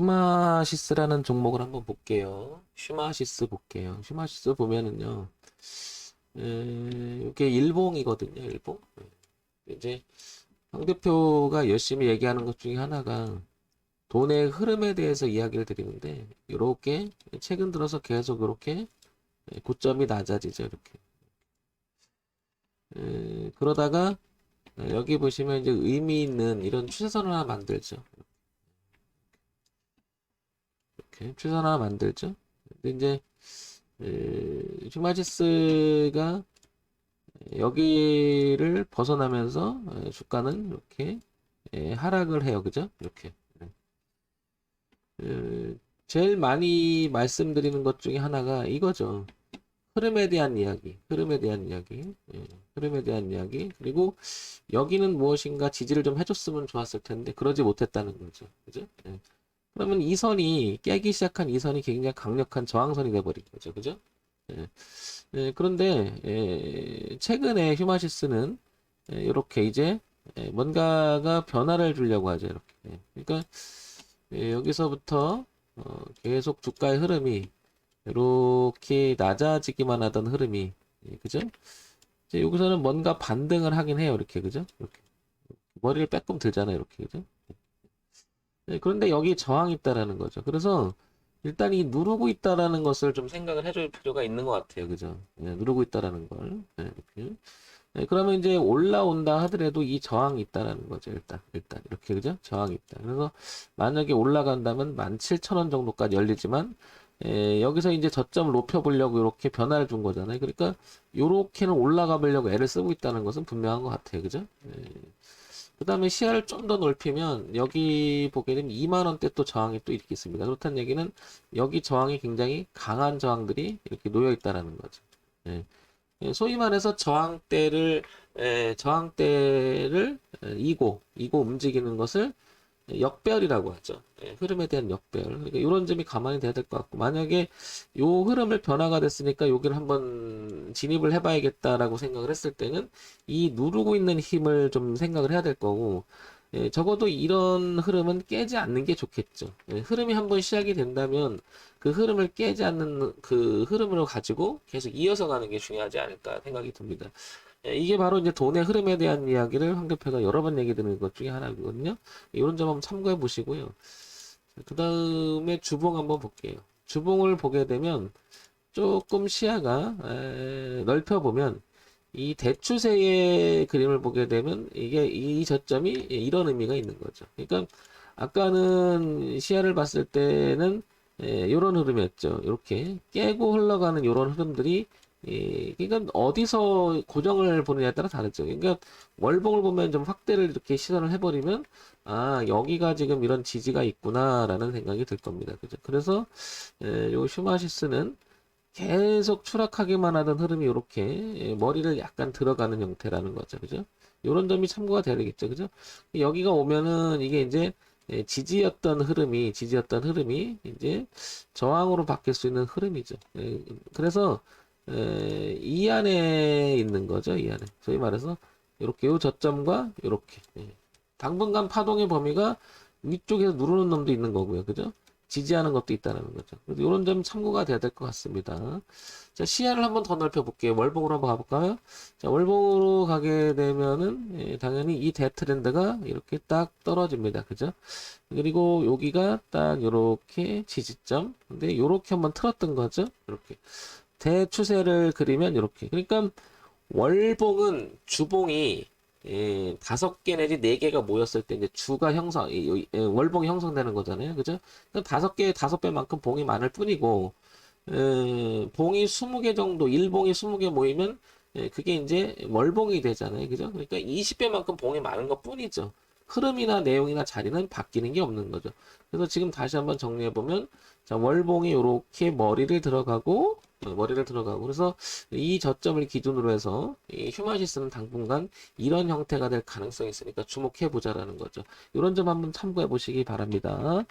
휴마시스라는 종목을 한번 볼게요. 휴마시스 볼게요. 휴마시스 보면은요, 에, 이게 일봉이거든요, 일봉. 예. 이제, 황 대표가 열심히 얘기하는 것 중에 하나가 돈의 흐름에 대해서 이야기를 드리는데, 이렇게, 최근 들어서 계속 이렇게 고점이 낮아지죠, 이렇게. 에, 그러다가, 여기 보시면 이제 의미 있는 이런 추세선을 하나 만들죠. 이렇게 추선 하나 만들죠. 근데 이제 에, 휴마지스가 여기를 벗어나면서 에, 주가는 이렇게 에, 하락을 해요. 그죠? 이렇게. 에, 제일 많이 말씀드리는 것 중에 하나가 이거죠. 흐름에 대한 이야기, 흐름에 대한 이야기, 예, 흐름에 대한 이야기, 그리고 여기는 무엇인가 지지를 좀 해줬으면 좋았을 텐데, 그러지 못했다는 거죠. 그죠? 예. 그러면 이 선이 깨기 시작한 이 선이 굉장히 강력한 저항선이 돼버린 거죠. 그죠? 예. 예, 그런데 예, 최근에 휴마시스는 예, 이렇게 이제 예, 뭔가가 변화를 주려고 하죠. 이렇게. 예. 그러니까 예, 여기서부터 어, 계속 주가의 흐름이 이렇게 낮아지기만 하던 흐름이 예, 그죠? 이제 여기서는 뭔가 반등을 하긴 해요. 이렇게 그죠? 이렇게 머리를 빼꼼 들잖아요. 이렇게 그죠? 네, 그런데 여기 저항이 있다라는 거죠. 그래서 일단 이 누르고 있다라는 것을 좀 생각을 해줄 필요가 있는 것 같아요. 그죠? 네, 누르고 있다라는 걸. 네, 이렇게. 네, 그러면 이제 올라온다 하더라도 이 저항이 있다라는 거죠. 일단, 일단. 이렇게, 그죠? 저항이 있다. 그래서 만약에 올라간다면 17,000원 정도까지 열리지만, 에, 여기서 이제 저점을 높여보려고 이렇게 변화를 준 거잖아요. 그러니까, 요렇게는 올라가 보려고 애를 쓰고 있다는 것은 분명한 것 같아요. 그죠? 예. 그 다음에 시야를 좀 더 넓히면 여기 보게 되면 2만원대 또 저항이 또 이렇게 있습니다. 그렇다는 얘기는 여기 저항이 굉장히 강한 저항들이 이렇게 놓여 있다라는 거죠. 예. 예, 소위 말해서 저항대를 예, 저항대를 예, 이고 이고 움직이는 것을 역별이라고 하죠. 예, 흐름에 대한 역별. 그러니까 이런 점이 가만히 돼야 될 것 같고 만약에 요 흐름을 변화가 됐으니까 여기를 한번 진입을 해봐야겠다라고 생각을 했을 때는 이 누르고 있는 힘을 좀 생각을 해야 될 거고 예, 적어도 이런 흐름은 깨지 않는 게 좋겠죠. 예, 흐름이 한번 시작이 된다면 그 흐름을 깨지 않는 그 흐름으로 가지고 계속 이어서 가는 게 중요하지 않을까 생각이 듭니다. 예, 이게 바로 이제 돈의 흐름에 대한 이야기를 황 대표가 여러 번 얘기 드리는 것 중에 하나거든요. 이런 점 한번 참고해 보시고요. 그 다음에 주봉 한번 볼게요. 주봉을 보게 되면 조금 시야가 에, 넓혀 보면 이 대추세의 그림을 보게 되면 이게 이 저점이 이런 의미가 있는 거죠. 그러니까 아까는 시야를 봤을 때는 이런 흐름이었죠. 이렇게 깨고 흘러가는 이런 흐름들이 예, 그러니까 어디서 고정을 보느냐에 따라 다르죠. 그러니까 월봉을 보면 좀 확대를 이렇게 시선을 해버리면 아 여기가 지금 이런 지지가 있구나라는 생각이 들 겁니다. 그죠? 그래서 에, 요 슈마시스는 계속 추락하기만 하던 흐름이 이렇게 머리를 약간 들어가는 형태라는 거죠. 그죠? 요런 점이 참고가 되겠죠. 그죠? 여기가 오면은 이게 이제 예, 지지였던 흐름이 지지였던 흐름이 이제 저항으로 바뀔 수 있는 흐름이죠. 예, 그래서 에, 이 안에 있는 거죠. 이 안에. 소위 말해서 이렇게 요 저점과 이렇게 예. 당분간 파동의 범위가 위쪽에서 누르는 놈도 있는 거고요. 그죠? 지지하는 것도 있다는 거죠. 그래서 이런 점 참고가 돼야 될 것 같습니다. 자, 시야를 한번 더 넓혀 볼게요. 월봉으로 한번 가볼까요? 자, 월봉으로 가게 되면은, 예, 당연히 이 대트렌드가 이렇게 딱 떨어집니다. 그죠? 그리고 여기가 딱 요렇게 지지점. 근데 요렇게 한번 틀었던 거죠? 이렇게. 대추세를 그리면 이렇게. 그러니까 월봉은 주봉이 예, 다섯 개 내지 네 개가 모였을 때 이제 주가 형성, 이- 이- 월봉이 형성되는 거잖아요. 그죠? 다섯 개, 다섯 배만큼 봉이 많을 뿐이고, 에, 봉이 스무 개 정도, 일봉이 스무 개 모이면, 예, 그게 이제 월봉이 되잖아요. 그죠? 그러니까 20배만큼 봉이 많은 것 뿐이죠. 흐름이나 내용이나 자리는 바뀌는 게 없는 거죠. 그래서 지금 다시 한번 정리해 보면, 자, 월봉이 이렇게 머리를 들어가고, 어, 머리를 들어가고, 그래서 이 저점을 기준으로 해서 이 휴마시스는 당분간 이런 형태가 될 가능성이 있으니까 주목해 보자라는 거죠. 이런 점 한번 참고해 보시기 바랍니다.